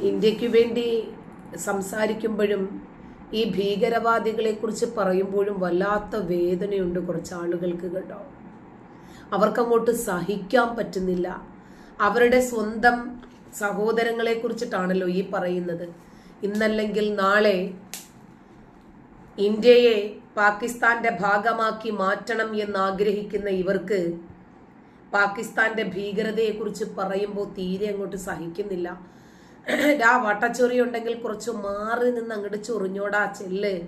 ഇന്ത്യയ്ക്ക് വേണ്ടി സംസാരിക്കുമ്പോഴും ഈ ഭീകരവാദികളെക്കുറിച്ച് പറയുമ്പോഴും വല്ലാത്ത വേദനയുണ്ട് കുറച്ച് ആളുകൾക്ക് കേട്ടോ. അവർക്കങ്ങോട്ട് സഹിക്കാൻ പറ്റുന്നില്ല. അവരുടെ സ്വന്തം സഹോദരങ്ങളെ കുറിച്ചിട്ടാണല്ലോ ഈ പറയുന്നത്. ഇന്നല്ലെങ്കിൽ നാളെ ഇന്ത്യയെ പാകിസ്ഥാന്റെ ഭാഗമാക്കി മാറ്റണം എന്നാഗ്രഹിക്കുന്ന ഇവർക്ക് പാകിസ്ഥാന്റെ ഭീകരതയെക്കുറിച്ച് പറയുമ്പോൾ തീരെ അങ്ങോട്ട് സഹിക്കുന്നില്ല. ആ വട്ടച്ചൊറി ഉണ്ടെങ്കിൽ കുറച്ച് മാറി നിന്ന് അങ്ങോട്ട് ചൊറിഞ്ഞോടാ ചെല്ല്.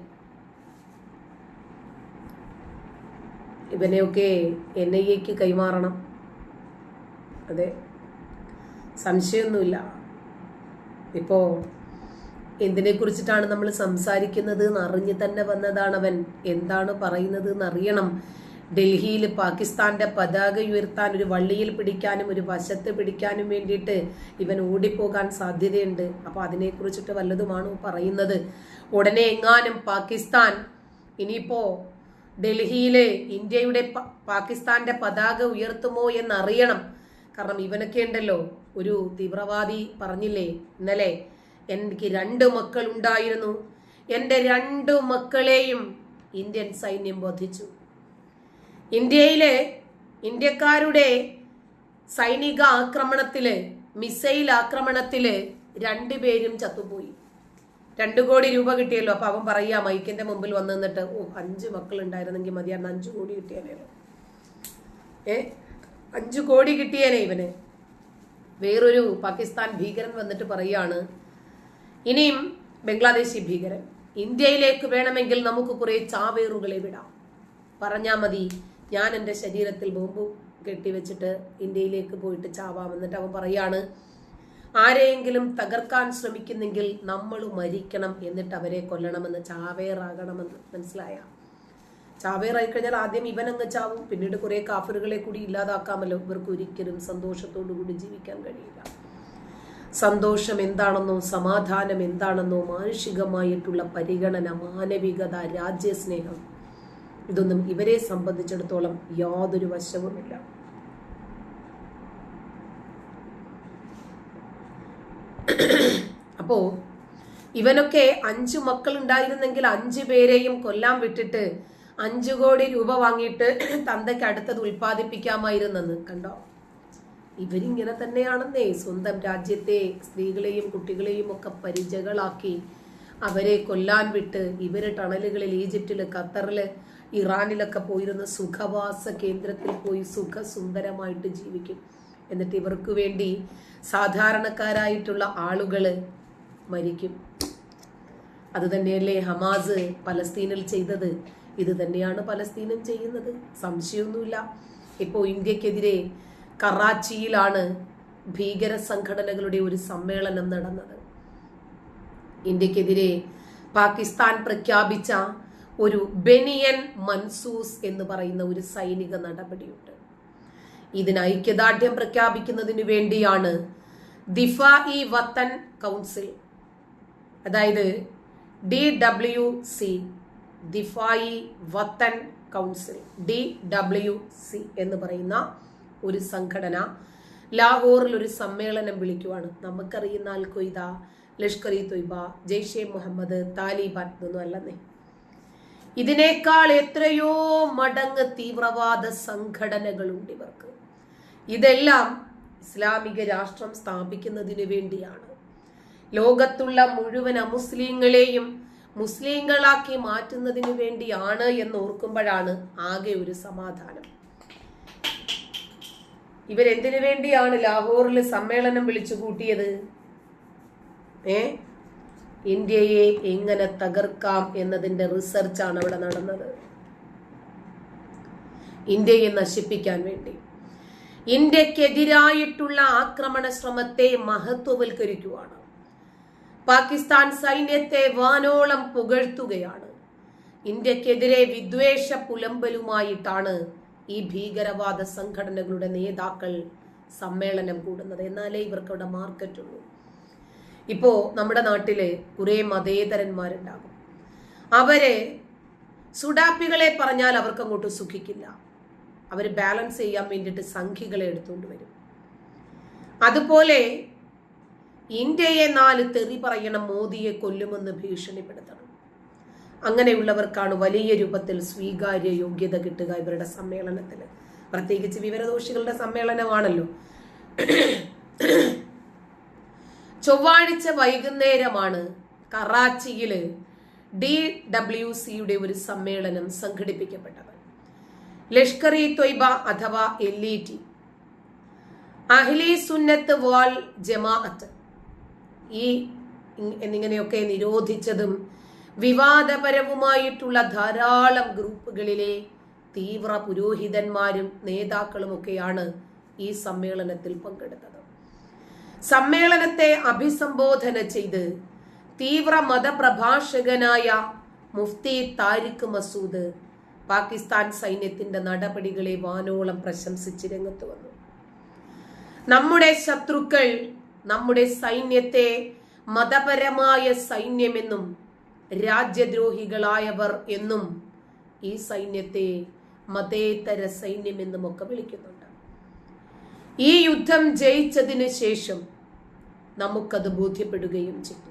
ഇവനെയൊക്കെ എൻ ഐ എക്ക് കൈമാറണം. അതെ. സംശയമൊന്നുമില്ല. ഇപ്പോ എന്തിനെ കുറിച്ചിട്ടാണ് നമ്മൾ സംസാരിക്കുന്നത്? എന്ന് അറിഞ്ഞു തന്നെ വന്നതാണ് അവൻ എന്താണ് പറയുന്നത്? എന്നറിയണം. ഡൽഹിയിൽ പാകിസ്ഥാന്റെ പതാക ഉയർത്താൻ ഒരു വള്ളിയിൽ പിടിക്കാനും ഒരു വശത്ത് പിടിക്കാനും വേണ്ടിയിട്ട് ഇവൻ ഓടിപ്പോകാൻ സാധ്യതയുണ്ട്. അപ്പൊ അതിനെ കുറിച്ചിട്ട് വല്ലതുമാണോ പറയുന്നത്? ഉടനെ എങ്ങാനും പാകിസ്ഥാൻ ഇനിയിപ്പോ ഡൽഹിയിലെ ഇന്ത്യയുടെ പാകിസ്ഥാന്റെ പതാക ഉയർത്തുമോ എന്നറിയണം. കാരണം ഇവനൊക്കെ ഉണ്ടല്ലോ ഒരു തീവ്രവാദി പറഞ്ഞില്ലേ ഇന്നലെ എനിക്ക് രണ്ട് മക്കൾ ഉണ്ടായിരുന്നു എന്റെ രണ്ടു മക്കളെയും ഇന്ത്യൻ സൈന്യം വധിച്ചു. ഇന്ത്യയിലെ ഇന്ത്യക്കാരുടെ സൈനിക ആക്രമണത്തിൽ മിസൈൽ ആക്രമണത്തിൽ രണ്ടുപേരും ചത്തുപോയി. രണ്ടു കോടി രൂപ കിട്ടിയല്ലോ. അപ്പൊ അവൻ പറയാ മൈക്കിന്റെ മുമ്പിൽ വന്നു നിന്നിട്ട് ഓ അഞ്ച് മക്കൾ ഉണ്ടായിരുന്നെങ്കിൽ മതിയായിരുന്നു. അഞ്ചു കോടി കിട്ടിയാലോ ഏ? അഞ്ചു കോടി കിട്ടിയേനെ ഇവന്. വേറൊരു പാകിസ്ഥാൻ ഭീകരൻ വന്നിട്ട് പറയാണ് ഇനിയും ബംഗ്ലാദേശി ഭീകരൻ ഇന്ത്യയിലേക്ക് വേണമെങ്കിൽ നമുക്ക് കുറെ ചാവേറുകളെ വിടാം. പറഞ്ഞാ മതി ഞാൻ എന്റെ ശരീരത്തിൽ ബോംബ് കെട്ടിവെച്ചിട്ട് ഇന്ത്യയിലേക്ക് പോയിട്ട് ചാവാം. എന്നിട്ട് അവൻ പറയാണ് ആരെയെങ്കിലും തകർക്കാൻ ശ്രമിക്കുന്നെങ്കിൽ നമ്മൾ മരിക്കണം. എന്നിട്ട് അവരെ കൊല്ലണമെന്ന് ചാവേറാകണമെന്ന്. മനസ്സിലായ? ചാവേറായി കഴിഞ്ഞാൽ ആദ്യം ഇവനങ്ങ് ചാവും. പിന്നീട് കുറേ കാഫറുകളെ കൂടി ഇല്ലാതാക്കാമല്ലോ. ഇവർക്ക് ഒരിക്കലും സന്തോഷത്തോടു കൂടി ജീവിക്കാൻ കഴിയില്ല. സന്തോഷം എന്താണെന്നോ സമാധാനം എന്താണെന്നോ മാനുഷികമായിട്ടുള്ള പരിഗണന മാനവികത രാജ്യസ്നേഹം ഇതൊന്നും ഇവരെ സംബന്ധിച്ചിടത്തോളം യാതൊരു വശവുമില്ല. അപ്പോ ഇവനൊക്കെ അഞ്ചു മക്കൾ ഉണ്ടായിരുന്നെങ്കിൽ അഞ്ചു പേരെയും കൊല്ലാൻ വിട്ടിട്ട് അഞ്ചു കോടി രൂപ വാങ്ങിയിട്ട് തന്തയ്ക്ക് അടുത്തത് ഉൽപ്പാദിപ്പിക്കാമായിരുന്നെന്ന് കണ്ടോ? ഇവരിങ്ങനെ തന്നെയാണെന്നേ. സ്വന്തം രാജ്യത്തെ സ്ത്രീകളെയും കുട്ടികളെയും ഒക്കെ പരിചകളാക്കി അവരെ കൊല്ലാൻ വിട്ട് ഇവർ ടണലുകളിൽ ഈജിപ്തിൽ ഖത്തറിൽ ഇറാനിലൊക്കെ പോയിരുന്ന സുഖവാസ കേന്ദ്രത്തിൽ പോയി സുഖസുന്ദരമായിട്ട് ജീവിക്കും. എന്നിട്ട് ഇവർക്ക് വേണ്ടി സാധാരണക്കാരായിട്ടുള്ള ആളുകൾ മരിക്കും. അത് തന്നെയല്ലേ ഹമാസ് പലസ്തീനിൽ ചെയ്തത്? ഇത് തന്നെയാണ് പലസ്തീനും ചെയ്യുന്നത്. സംശയമൊന്നുമില്ല. ഇപ്പോൾ ഇന്ത്യക്കെതിരെ കറാച്ചിയിലാണ് ഭീകര സംഘടനകളുടെ ഒരു സമ്മേളനം നടന്നത്. ഇന്ത്യക്കെതിരെ പാകിസ്ഥാൻ പ്രഖ്യാപിച്ച ഒരു ബെനിയൻ മൻസൂസ് എന്ന് പറയുന്ന ഒരു സൈനിക നടപടിയുണ്ട്. ഇതിന് ഐക്യദാർഢ്യം പ്രഖ്യാപിക്കുന്നതിന് വേണ്ടിയാണ് ദിഫ ഇ വത്തൻ കൗൺസിൽ അതായത് D W C ദിഫായി Watan council D W C എന്ന് പറയുന്ന ഒരു സംഘടന ലാഹോറിൽ ഒരു സമ്മേളനം വിളിക്കുവാണ്. നമുക്കറിയുന്ന അൽ ഖ്വയ്ദ ലഷ്കർ ഇ തൊയ്ബ ജെയ്ഷെ മുഹമ്മദ് താലിബാൻ ഇതൊന്നും അല്ലെന്നേ. ഇതിനേക്കാൾ എത്രയോ മടങ്ങ് തീവ്രവാദ സംഘടനകളുണ്ട് ഇവർക്ക്. ഇതെല്ലാം ഇസ്ലാമിക രാഷ്ട്രം സ്ഥാപിക്കുന്നതിന് വേണ്ടിയാണ്. ലോകത്തുള്ള മുഴുവൻ അമുസ്ലിങ്ങളെയും മുസ്ലിങ്ങളാക്കി മാറ്റുന്നതിന് വേണ്ടിയാണ് എന്ന് ഓർക്കുമ്പോഴാണ് ആകെ ഒരു സമാധാനം. ഇവരെന്തിനു വേണ്ടിയാണ് ലാഹോറിൽ സമ്മേളനം വിളിച്ചു കൂട്ടിയത്? ഏ? ഇന്ത്യയെ എങ്ങനെ തകർക്കാം എന്നതിന്റെ റിസർച്ചാണ് അവിടെ നടന്നത്. ഇന്ത്യയെ നശിപ്പിക്കാൻ വേണ്ടി. ഇന്ത്യക്കെതിരായിട്ടുള്ള ആക്രമണ ശ്രമത്തെ മഹത്വവൽക്കരിക്കുകയാണ് പാകിസ്ഥാൻ സൈന്യത്തെ വാനോളം പുകഴ്ത്തുകയാണ്. ഇന്ത്യക്കെതിരെ വിദ്വേഷ പുലമ്പലുമായിട്ടാണ് ഈ ഭീകരവാദ സംഘടനകളുടെ നേതാക്കൾ സമ്മേളനം കൂടുന്നത്. എന്നാലേ ഇവർക്ക് അവിടെ മാർക്കറ്റ് ഉള്ളൂ ഇപ്പോ നമ്മുടെ നാട്ടിൽ കുറേ മതേതരന്മാരുണ്ടാകും. അവരെ സുഡാപ്പികളെ പറഞ്ഞാൽ അവർക്ക് അങ്ങോട്ട് സുഖിക്കില്ല. അവർ ബാലൻസ് ചെയ്യാൻ വേണ്ടിയിട്ട് സംഖ്യകളെ എടുത്തുകൊണ്ട് വരും. അതുപോലെ ഇന്ത്യയെ നാല് തെറി പറയണം മോദിയെ കൊല്ലുമെന്ന് ഭീഷണിപ്പെടുത്തണം. അങ്ങനെയുള്ളവർക്കാണ് വലിയ രൂപത്തിൽ സ്വീകാര്യ യോഗ്യത കിട്ടുക ഇവരുടെ സമ്മേളനത്തിൽ പ്രത്യേകിച്ച് വിവരദോഷികളുടെ സമ്മേളനമാണല്ലോ. ചൊവ്വാഴ്ച വൈകുന്നേരമാണ് കറാച്ചിയിൽ ഡി ഡബ്ല്യു സിയുടെ ഒരു സമ്മേളനം സംഘടിപ്പിക്കപ്പെട്ടത്. ലഷ്കർ ഇ തൊയ്ബ അഥവാ എൽ ഇ ടി. അഹ്ലി സുന്നത്ത് വാൾ ജമാഅത്ത്. ഈ എന്നിങ്ങനെയൊക്കെ നിരോധിച്ചതും വിവാദപരവുമായിട്ടുള്ള ധാരാളം ഗ്രൂപ്പുകളിലെ തീവ്ര പുരോഹിതന്മാരും നേതാക്കളുമൊക്കെയാണ് ഈ സമ്മേളനത്തിൽ പങ്കെടുത്തത്. സമ്മേളനത്തെ അഭിസംബോധന ചെയ്ത് തീവ്ര മതപ്രഭാഷകനായ മുഫ്തി താരിഖ് മസൂദ് പാകിസ്ഥാൻ സൈന്യത്തിന്റെ നടപടികളെ വാനോളം പ്രശംസിച്ച് രംഗത്ത് വന്നു. നമ്മുടെ ശത്രുക്കൾ നമ്മുടെ സൈന്യത്തെ മതപരമായ സൈന്യമെന്നും രാജ്യദ്രോഹികളായവർ എന്നും ഈ സൈന്യത്തെ മതേതര സൈന്യമെന്നും ഒക്കെ വിളിക്കുന്നുണ്ട്. ഈ യുദ്ധം ജയിച്ചതിന് ശേഷം നമുക്കത് ബോധ്യപ്പെടുകയും ചെയ്തു.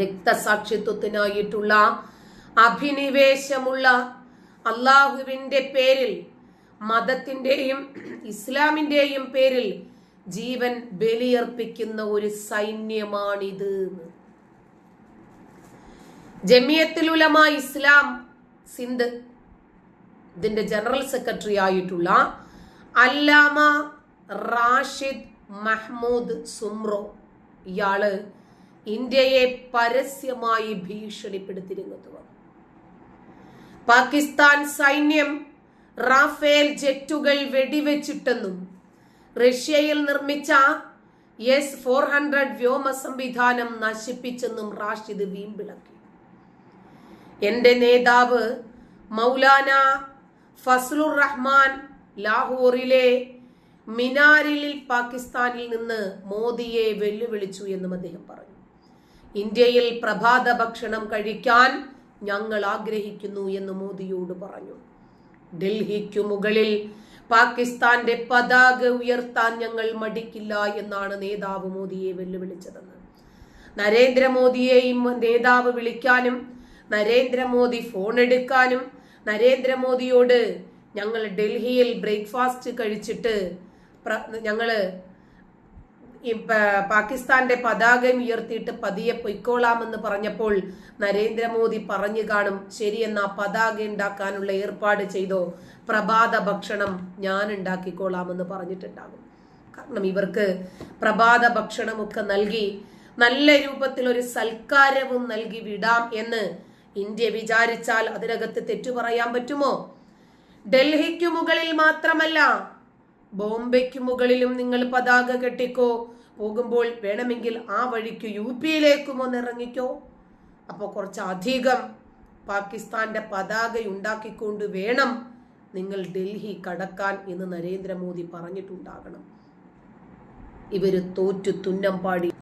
രക്തസാക്ഷിത്വത്തിനായിട്ടുള്ള അഭിനിവേശമുള്ള അള്ളാഹുവിന്റെ പേരിൽ മതത്തിന്റെയും ഇസ്ലാമിന്റെയും പേരിൽ ജീവൻ ബലിയർപ്പിക്കുന്ന ഒരു സൈന്യമാണിത്. ജമിയത്തിലുലമ ഇസ്ലാം സിന്ധ് ഇതിന്റെ ജനറൽ സെക്രട്ടറി ആയിട്ടുള്ള അല്ലാമ റാഷിദ് മഹ്മൂദ് സുമ്രോ ഇയാൾ ഇന്ത്യയെ പരസ്യമായി ഭീഷണിപ്പെടുത്തി പാകിസ്ഥാൻ സൈന്യം റാഫേൽ ജെറ്റുകൾ വെടിവെച്ചിട്ടെന്നും റഷ്യയിൽ നിർമ്മിച്ച എസ് ഫോർ ഹൺഡ്രഡ് വ്യോമ സംവിധാനം നശിപ്പിച്ചെന്നും റാഷിദ് വീമ്പിളക്കി. എന്റെ നേതാവ് മൗലാന ഫസ്ലുർ റഹ്മാൻ ലാഹോറിലെ മിനാരിൽ പാകിസ്ഥാനിൽ നിന്ന് മോദിയെ വെല്ലുവിളിച്ചു എന്നും അദ്ദേഹം പറഞ്ഞു. ഇന്ത്യയിൽ പ്രഭാത ഭക്ഷണം കഴിക്കാൻ ഞങ്ങൾ ആഗ്രഹിക്കുന്നു എന്ന് മോദിയോട് പറഞ്ഞു. ഡൽഹിക്കു മുകളിൽ പാകിസ്ഥാന്റെ പതാക ഉയർത്താൻ ഞങ്ങൾ മടിക്കില്ല എന്നാണ് നേതാവ് മോദിയെ വെല്ലുവിളിച്ചതെന്ന്. നരേന്ദ്രമോദിയെയും നേതാവ് വിളിക്കാനും നരേന്ദ്രമോദി ഫോൺ എടുക്കാനും നരേന്ദ്രമോദിയോട് ഞങ്ങൾ ഡൽഹിയിൽ ബ്രേക്ക്ഫാസ്റ്റ് കഴിച്ചിട്ട് ഞങ്ങൾ ഈ പാകിസ്ഥാന്റെ പതാകം ഉയർത്തിയിട്ട് പതിയെ പൊയ്ക്കോളാമെന്ന് പറഞ്ഞപ്പോൾ നരേന്ദ്രമോദി പറഞ്ഞു കാണും ശരി എന്ന പതാക ഉണ്ടാക്കാനുള്ള ഏർപ്പാട് ചെയ്തോ പ്രഭാത ഭക്ഷണം ഞാൻ ഉണ്ടാക്കിക്കോളാമെന്ന് പറഞ്ഞിട്ടുണ്ടാകും. കാരണം ഇവർക്ക് പ്രഭാത ഭക്ഷണമൊക്കെ നൽകി നല്ല രൂപത്തിൽ ഒരു സൽക്കാരവും നൽകി വിടാം എന്ന് ഇന്ത്യ വിചാരിച്ചാൽ അതിനകത്ത് തെറ്റു പറയാൻ പറ്റുമോ? ഡൽഹിക്കു മുകളിൽ മാത്രമല്ല ബോംബെക്ക് മുകളിലും നിങ്ങൾ പതാക കെട്ടിക്കോ. പോകുമ്പോൾ വേണമെങ്കിൽ ആ വഴിക്ക് യു പിയിലേക്കും ഒന്ന് ഇറങ്ങിക്കോ. അപ്പോൾ കുറച്ചധികം പാകിസ്ഥാന്റെ പതാക ഉണ്ടാക്കിക്കൊണ്ട് വേണം നിങ്ങൾ ഡൽഹി കടക്കാൻ എന്ന് നരേന്ദ്രമോദി പറഞ്ഞിട്ടുണ്ടാകണം. ഇവർ തോറ്റു തുന്നം പാടി